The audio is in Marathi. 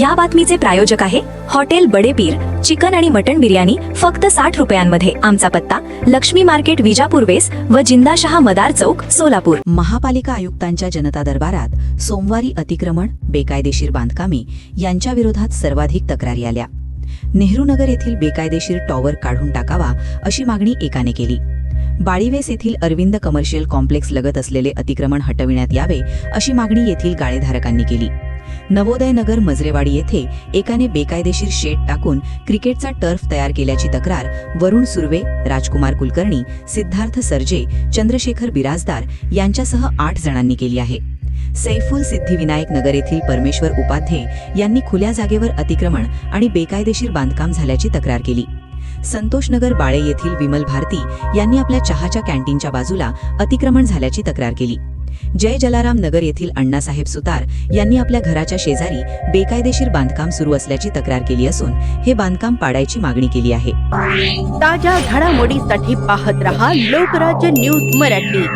या बातमीचे प्रायोजक आहे हॉटेल बडेपीर. चिकन आणि मटण बिर्याणी फक्त साठ रुपयांमध्ये. आमचा पत्ता लक्ष्मी मार्केट विजापूर वेस व जिंदाशहा मदार चौक सोलापूर. महापालिका आयुक्तांच्या जनता दरबारात सोमवारी अतिक्रमण बेकायदेशीर बांधकामे यांच्या विरोधात सर्वाधिक तक्रारी आल्या. नेहरूनगर येथील बेकायदेशीर टॉवर काढून टाकावा अशी मागणी एकाने केली. बाळीवेस येथील अरविंद कमर्शियल कॉम्प्लेक्स लगत असलेले अतिक्रमण हटविण्यात यावे अशी मागणी येथील गाळेधारकांनी केली. नवोदय नगर मजरेवाडी येथे एकाने बेकायदेशीर शेड टाकून क्रिकेटचा टर्फ तयार केल्याची तक्रार वरुण सुर्वे राजकुमार कुलकर्णी सिद्धार्थ सर्जे चंद्रशेखर बिराजदार यांच्यासह आठ जणांनी केली आहे. सैफुल सिद्धिविनायक नगर येथील परमेश्वर उपाध्ये यांनी खुल्या जागेवर अतिक्रमण आणि बेकायदेशीर बांधकाम झाल्याची तक्रार केली. संतोषनगर बाळे येथील विमल भारती यांनी आपल्या चहाच्या कॅन्टीनच्या बाजूला अतिक्रमण झाल्याची तक्रार केली. जय जलाराम नगर येथील अण्णासाहेब सुतार यांनी आपल्या घराच्या शेजारी बेकायदेशीर बांधकाम सुरू असल्याची तक्रार केली असून हे बांधकाम पाडायची मागणी केली आहे. ताज्या घडामोडीसाठी पाहत रहा लोकराज्य न्यूज मराठी.